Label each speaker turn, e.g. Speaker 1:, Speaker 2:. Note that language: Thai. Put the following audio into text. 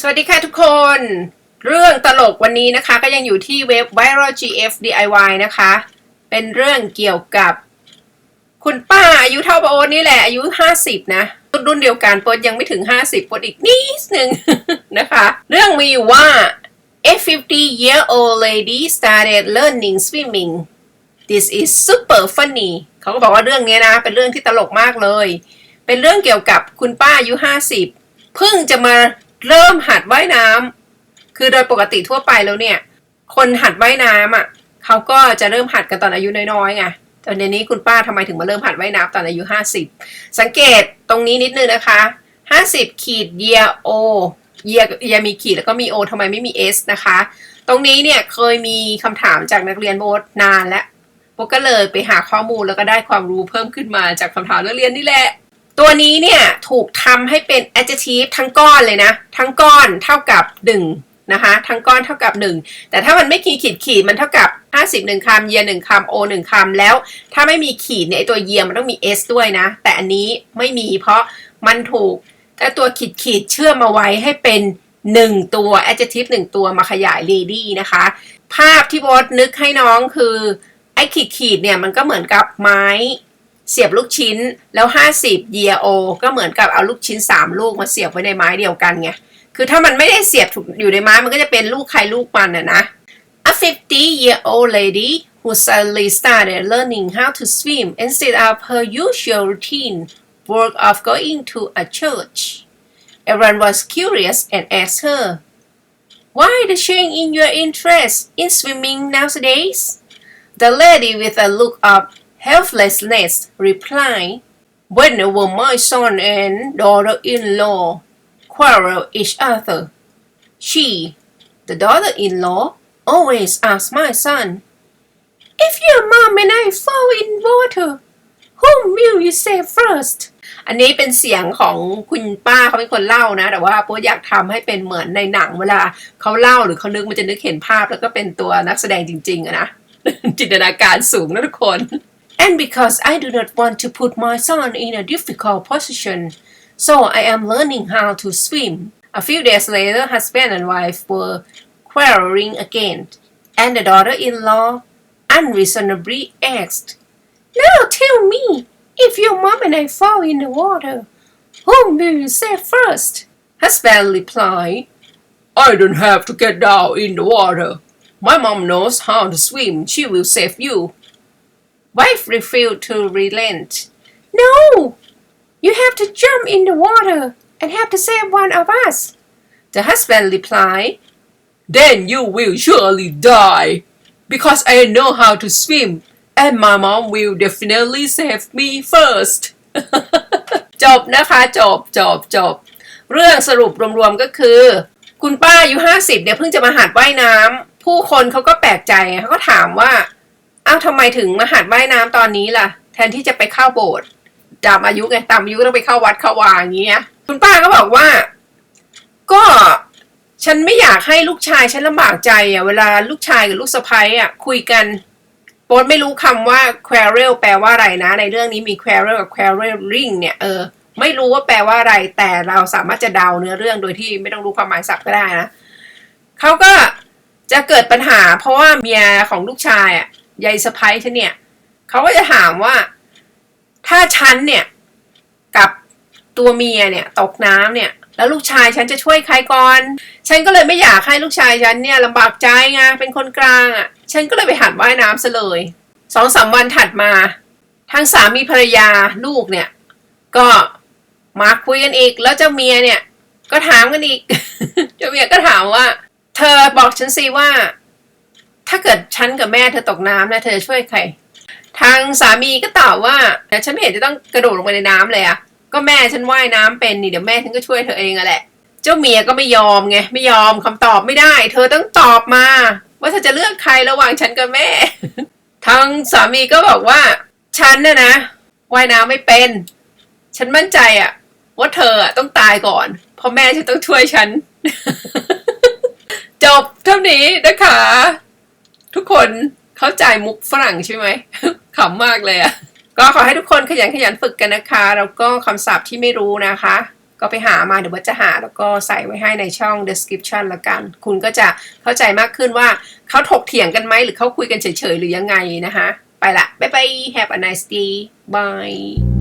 Speaker 1: สวัสดีค่ะทุกคน เรื่องตลกวันนี้นะคะ ก็ยังอยู่ที่เว็บ Viral GF DIY นะคะ เป็นเรื่องเกี่ยวกับ คุณป้าอายุเท่าปโอ๊ตนี่แหละอายุ 50 นะรุ่นรุ่นเดียวกันปดยังไม่ถึง 50ปดอีกนิดนึงนะคะ เรื่องมีอยู่ว่า a 50 year old lady started learning swimming this is super funny เขาก็บอกว่าเรื่องนี้นะ เป็นเรื่องที่ตลกมากเลย เป็นเรื่องเกี่ยวกับคุณป้าอายุ 50 เพิ่งจะมา เริ่มหัดว่ายน้ำคือโดยปกติทั่วไปแล้วเนี่ย คนหัดว่ายน้ำอะเขาก็จะเริ่มหัดกันตอนอายุน้อยๆไงแต่เดี๋ยวนี้คุณป้าทำไมถึงมาเริ่มหัดว่ายน้ำตอนอายุ50สังเกตตรงนี้นิดนึงนะคะ50ขีด year o year year มีขีดแล้วก็มี o ทำไมไม่มี s นะคะ ตรงนี้เนี่ยเคยมีคำถามจากนักเรียนโบสนานแล้วโบก็เลยไปหาข้อมูลแล้วก็ได้ความรู้เพิ่มขึ้นมาจากคำถามนักเรียนนี่แหละ ตัวนี้เนี่ยถูกทำให้เป็น adjective ทั้งก้อนเลยนะ ทั้งก้อนเท่ากับ 1 นะคะ ทั้งก้อนเท่ากับ 1 แต่ถ้ามันไม่ขีดขีดขีดมันเท่ากับ 50 1คำ year 1คำ o 1คำแล้ว ถ้าไม่มีขีดเนี่ยตัว year มันต้องมี s ด้วยนะ แต่อันนี้ไม่มีเพราะมันถูกแต่ตัวขีดขีดเชื่อมมาไว้ให้เป็น 1 ตัว adjective 1 ตัวมาขยาย lady นะคะ ภาพที่โบทนึกให้น้องคือไอ้ขีดขีดเนี่ยมันก็เหมือนกับไม้ เสียบลูกชิ้นแล้ว 50 year o ก็เหมือนกับเอาลูกชิ้น 3 ลูกมาเสียบไว้ในไม้เดียวกันไง คือถ้ามันไม่ได้เสียบถูกอยู่ในไม้มันก็จะเป็นลูกใครลูกมันอะนะ A 50 year old lady who suddenly started learning how to swim instead of her usual routine work of going to a church. Everyone was curious and asked her, Why the change in your interest in swimming nowadays? The lady with a look of helplessness replied, Whenever my son and daughter-in-law quarrel each other, she, the daughter-in-law, always asks my son, If your mom and I fall in water, whom will you save first? อันนี้เป็นเสียงของคุณป้าเขาเป็นคนเล่านะ แต่ว่าโป๊อยากทำให้เป็นเหมือนในหนังเวลาเขาเล่าหรือเขานึกมันจะนึกเห็นภาพแล้วก็เป็นตัวนักแสดงจริงๆอะนะจินตนาการสูงนะทุกคน And because I do not want to put my son in a difficult position, so I am learning how to swim. A few days later, husband and wife were quarreling again, and the daughter-in-law unreasonably asked, Now tell me, if your mom and I fall in the water, whom will you save first? Husband replied, I don't have to get down in the water. My mom knows how to swim. She will save you Wife refused to relent. No! You have to jump in the water and have to save one of us. The husband replied, Then you will surely die because I know how to swim and my mom will definitely save me first จบนะคะจบจบจบ เรื่องสรุปรวมๆก็คือ คุณป้าอายุห้าสิบเนี่ยเพิ่งจะมาหัดว่ายน้ำผู้คนเขาก็แปลกใจเขาก็ถามว่า อ้าวทำไมถึงมาหัดว่ายน้ำตอนนี้ล่ะ แทนที่จะไปเข้าโบสถ์ตามอายุไงตามอายุต้องไปเข้าวัดเข้าวาอย่างเงี้ย คุณป้าก็บอกว่า ก็ฉันไม่อยากให้ลูกชายฉันลำบากใจอะเวลาลูกชายกับลูกสะใภ้อะคุยกันโป๊ตไม่รู้คำว่า quarrel แปลว่าอะไรนะ ในเรื่องนี้มี quarrel กับ quarreling เนี่ยเออไม่รู้ว่าแปลว่าอะไร แต่เราสามารถจะเดาเนื้อเรื่องโดยที่ไม่ต้องรู้ความหมายศัพท์ก็ได้นะเขาก็จะเกิดปัญหา เพราะว่าเมียของลูกชายอะ ยายสะพ้ายฉันเนี่ยเขาก็จะถามว่า ถ้าฉันเนี่ยกับตัวเมียเนี่ยตกน้ำเนี่ยแล้วลูกชายฉันจะช่วยใครก่อน ฉันก็เลยไม่อยากให้ลูกชายฉันเนี่ยลำบากใจไง เป็นคนกลางอะ ฉันก็เลยไปหัดว่ายน้ำซะเลย สองสามวันถัดมา ทั้งสามีภรรยาลูกเนี่ย ก็มาคุยกันอีก แล้วเจ้าเมียเนี่ย ก็ถามกันอีก เจ้าเมียก็ถามว่า เธอบอกฉันสิว่า ถ้าเกิดฉันกับแม่เธอตกน้ำนะเธอจะช่วยใคร ทางสามีก็ตอบว่าแต่ฉันไม่เห็นจะต้องกระโดดลงไปในน้ำเลยอะก็แม่ฉันว่ายน้ำเป็นนี่เดี๋ยวแม่ฉันก็ช่วยเธอเองอะแหละ เจ้าเมียก็ไม่ยอมไงไม่ยอมคำตอบไม่ได้ เธอต้องตอบมา ว่าเธอจะเลือกใครระหว่างฉันกับแม่ ทางสามีก็บอกว่าฉันเนี่ยนะว่ายน้ำไม่เป็น ฉันมั่นใจอะว่าเธออะต้องตายก่อน เพราะแม่ฉันต้องช่วยฉัน จบเท่านี้นะคะ ทุกคนเข้าใจมุกฝรั่งใช่ไหมขำมากเลยอะก็ขอให้ทุกคนขยันขยันฝึกกันนะคะ แล้วก็คำศัพท์ที่ไม่รู้นะคะ ก็ไปหามาเดี๋ยวว่าจะหาแล้วก็ใส่ไว้ให้ในช่อง description ละกัน คุณก็จะเข้าใจมากขึ้นว่าเขาถกเถียงกันไหมหรือเขาคุยกันเฉยๆ หรือยังไงนะคะ ไปละ บ๊ายบาย have a nice day bye